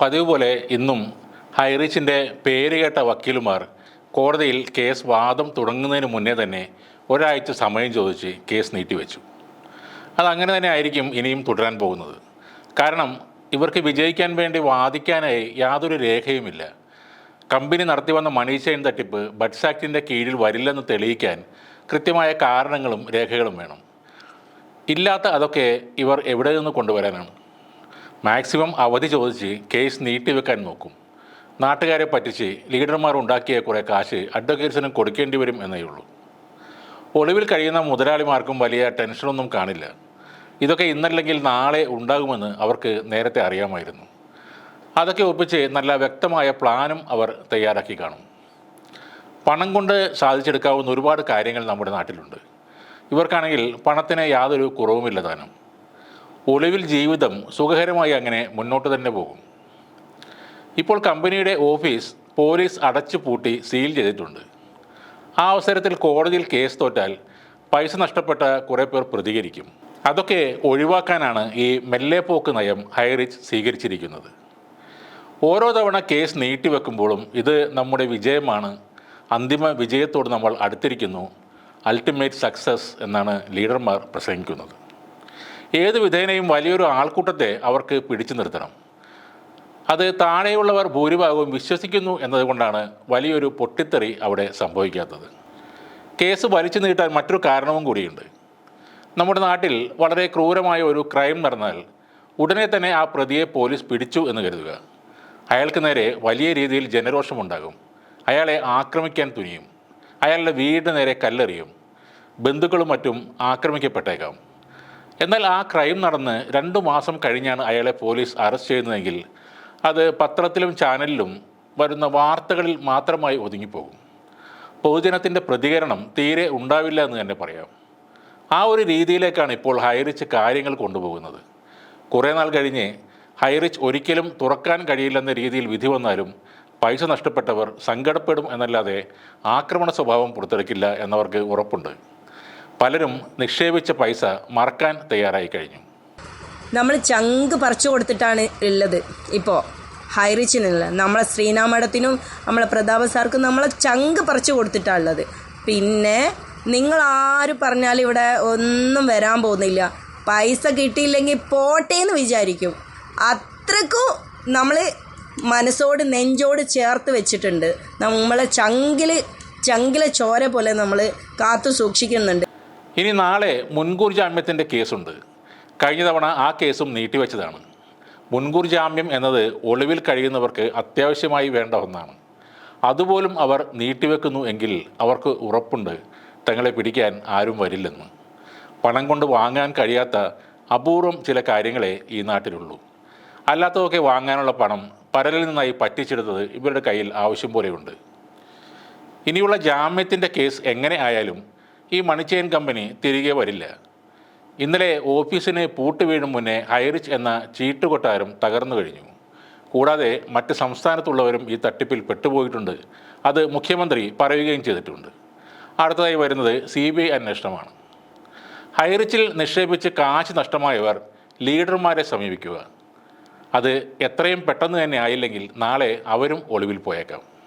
പതിവ് പോലെ ഇന്നും ഹൈറിച്ചിന്റെ പേരുകേട്ട വക്കീലുമാർ കോടതിയിൽ കേസ് വാദം തുടങ്ങുന്നതിന് മുന്നേ തന്നെ ഒരാഴ്ച സമയം ചോദിച്ച് കേസ് നീട്ടിവെച്ചു. അതങ്ങനെ തന്നെ ആയിരിക്കും ഇനിയും തുടരാൻ പോകുന്നത്. കാരണം ഇവർക്ക് വിജയിക്കാൻ വേണ്ടി വാദിക്കാനായി യാതൊരു രേഖയുമില്ല. കമ്പനി നടത്തി വന്ന മണി ചെയിൻ തട്ടിപ്പ് ബഡ്സ് കീഴിൽ വരില്ലെന്ന് തെളിയിക്കാൻ കൃത്യമായ കാരണങ്ങളും രേഖകളും വേണം. ഇല്ലാത്ത അതൊക്കെ ഇവർ എവിടെ നിന്ന് കൊണ്ടുവരാനാണ്? മാക്സിമം അവധി ചോദിച്ച് കേസ് നീട്ടിവെക്കാൻ നോക്കും. നാട്ടുകാരെ പറ്റിച്ച് ലീഡർമാർ ഉണ്ടാക്കിയ കുറേ കാശ് അഡ്വക്കേറ്റ്സിനും കൊടുക്കേണ്ടി വരും എന്നേ ഉള്ളൂ. ഒളിവിൽ കഴിയുന്ന മുതലാളിമാർക്കും വലിയ ടെൻഷനൊന്നും കാണില്ല. ഇതൊക്കെ ഇന്നല്ലെങ്കിൽ നാളെ ഉണ്ടാകുമെന്ന് അവർക്ക് നേരത്തെ അറിയാമായിരുന്നു. അതൊക്കെ ഒപ്പിച്ച് നല്ല വ്യക്തമായ പ്ലാനും അവർ തയ്യാറാക്കി കാണും. പണം കൊണ്ട് സാധിച്ചെടുക്കാവുന്ന ഒരുപാട് കാര്യങ്ങൾ നമ്മുടെ നാട്ടിലുണ്ട്. ഇവർക്കാണെങ്കിൽ പണത്തിന് യാതൊരു കുറവുമില്ല താനും. ഒളിവിൽ ജീവിതം സുഖകരമായി അങ്ങനെ മുന്നോട്ട് തന്നെ പോകും. ഇപ്പോൾ കമ്പനിയുടെ ഓഫീസ് പോലീസ് അടച്ചു പൂട്ടി സീൽ ചെയ്തിട്ടുണ്ട്. ആ അവസരത്തിൽ കോടതിയിൽ കേസ് തോറ്റാൽ പൈസ നഷ്ടപ്പെട്ട കുറേ പേർ പ്രതികരിക്കും. അതൊക്കെ ഒഴിവാക്കാനാണ് ഈ മെല്ലെ പോക്ക് നയം ഹൈറിച്ച് സ്വീകരിച്ചിരിക്കുന്നത്. ഓരോ തവണ കേസ് നീട്ടിവെക്കുമ്പോഴും ഇത് നമ്മുടെ വിജയമാണ്. അന്തിമ വിജയത്തോട് നമ്മൾ അടുത്തിരിക്കുന്നു. അൾട്ടിമേറ്റ് സക്സസ് എന്നാണ് ലീഡർമാർ പ്രസംഗിക്കുന്നത്. ഏത് വിധേനയും വലിയൊരു ആൾക്കൂട്ടത്തെ അവർക്ക് പിടിച്ചു നിർത്തണം. അത് താഴെയുള്ളവർ ഭൂരിഭാഗവും വിശ്വസിക്കുന്നു എന്നതുകൊണ്ടാണ് വലിയൊരു പൊട്ടിത്തെറി അവിടെ സംഭവിക്കാത്തത്. കേസ് വലിച്ചു നീട്ടാൻ മറ്റൊരു കാരണവും കൂടിയുണ്ട്. നമ്മുടെ നാട്ടിൽ വളരെ ക്രൂരമായ ഒരു ക്രൈം നടന്നാൽ ഉടനെ തന്നെ ആ പ്രതിയെ പോലീസ് പിടിച്ചു എന്ന് കരുതുക. അയാൾക്ക് നേരെ വലിയ രീതിയിൽ ജനരോഷമുണ്ടാകും. അയാളെ ആക്രമിക്കാൻ തുനിയും. അയാളുടെ വീടിന് നേരെ കല്ലെറിയും. ബന്ധുക്കളും മറ്റും ആക്രമിക്കപ്പെട്ടേക്കാം. എന്നാൽ ആ ക്രൈം നടന്ന് രണ്ട് മാസം കഴിഞ്ഞാണ് അയാളെ പോലീസ് അറസ്റ്റ് ചെയ്യുന്നതെങ്കിൽ അത് പത്രത്തിലും ചാനലിലും വരുന്ന വാർത്തകളിൽ മാത്രമായി ഒതുങ്ങിപ്പോകും. പൊതുജനത്തിന്റെ പ്രതികരണം തീരെ ഉണ്ടാവില്ല എന്ന് തന്നെ പറയാം. ആ ഒരു രീതിയിലേക്കാണ് ഇപ്പോൾ ഹൈറിച്ച് കാര്യങ്ങൾ കൊണ്ടുപോകുന്നത്. കുറേ നാൾ കഴിഞ്ഞ് ഹൈറിച്ച് ഒരിക്കലും തുറക്കാൻ കഴിയില്ലെന്ന രീതിയിൽ വിധി വന്നാലും പൈസ നഷ്ടപ്പെട്ടവർ സങ്കടപ്പെടും എന്നല്ലാതെ ആക്രമണ സ്വഭാവം പുറത്തെടുക്കില്ല എന്നവർക്ക് ഉറപ്പുണ്ട്. പലരും നിക്ഷേപിച്ച പൈസ മറക്കാൻ തയ്യാറായി കഴിഞ്ഞു. നമ്മൾ ചങ്ക് പറിച്ചു കൊടുത്തിട്ടാണ് ഉള്ളത്. ഇപ്പോൾ ഹൈറിച്ചിനുള്ള നമ്മളെ ശ്രീനാ മേഡത്തിനും നമ്മളെ പ്രതാപ സാർക്കും നമ്മളെ ചങ്ക് പറിച്ചു കൊടുത്തിട്ടാണ് ഉള്ളത്. പിന്നെ നിങ്ങൾ ആര് പറഞ്ഞാലും ഇവിടെ ഒന്നും വരാൻ പോകുന്നില്ല. പൈസ കിട്ടിയില്ലെങ്കിൽ പോട്ടെ എന്ന് വിചാരിക്കും. അത്രക്കും നമ്മൾ മനസ്സോട് നെഞ്ചോട് ചേർത്ത് വെച്ചിട്ടുണ്ട്. നമ്മളെ ചങ്കിൽ ചങ്കിലെ ചോര പോലെ നമ്മൾ കാത്തു സൂക്ഷിക്കുന്നുണ്ട്. ഇനി നാളെ മുൻകൂർ ജാമ്യത്തിന്റെ കേസുണ്ട്. കഴിഞ്ഞ തവണ ആ കേസും നീട്ടിവെച്ചതാണ്. മുൻകൂർ ജാമ്യം എന്നത് ഒളിവിൽ കഴിയുന്നവർക്ക് അത്യാവശ്യമായി വേണ്ട ഒന്നാണ്. അതുപോലും അവർ നീട്ടിവെക്കുന്നു എങ്കിൽ അവർക്ക് ഉറപ്പുണ്ട് തങ്ങളെ പിടിക്കാൻ ആരും വരില്ലെന്ന്. പണം കൊണ്ട് വാങ്ങാൻ കഴിയാത്ത അപൂർവം ചില കാര്യങ്ങളെ ഈ നാട്ടിലുള്ളൂ. അല്ലാത്തതൊക്കെ വാങ്ങാനുള്ള പണം പരലിൽ നിന്നായി പറ്റിച്ചെടുത്തത് ഇവരുടെ കയ്യിൽ ആവശ്യം പോലെയുണ്ട്. ഇനിയുള്ള ജാമ്യത്തിന്റെ കേസ് എങ്ങനെ ആയാലും ഈ മണിച്ചെയിൻ കമ്പനി തിരികെ വരില്ല. ഇന്നലെ ഓഫീസിന് പൂട്ട് വീഴും മുന്നേ ഹൈറിച്ച് എന്ന ചീട്ടുകൊട്ടാരം തകർന്നു കഴിഞ്ഞു. കൂടാതെ മറ്റ് സംസ്ഥാനത്തുള്ളവരും ഈ തട്ടിപ്പിൽ പെട്ടുപോയിട്ടുണ്ട്. അത് മുഖ്യമന്ത്രി പറയുകയും ചെയ്തിട്ടുണ്ട്. അടുത്തതായി വരുന്നത് സി ബി ഐ അന്വേഷണമാണ്. ഹൈറിച്ചിൽ നിക്ഷേപിച്ച് കാശ് നഷ്ടമായവർ ലീഡർമാരെ സമീപിക്കുക. അത് എത്രയും പെട്ടെന്ന് തന്നെ ആയില്ലെങ്കിൽ നാളെ അവരും ഒളിവിൽ പോയേക്കാം.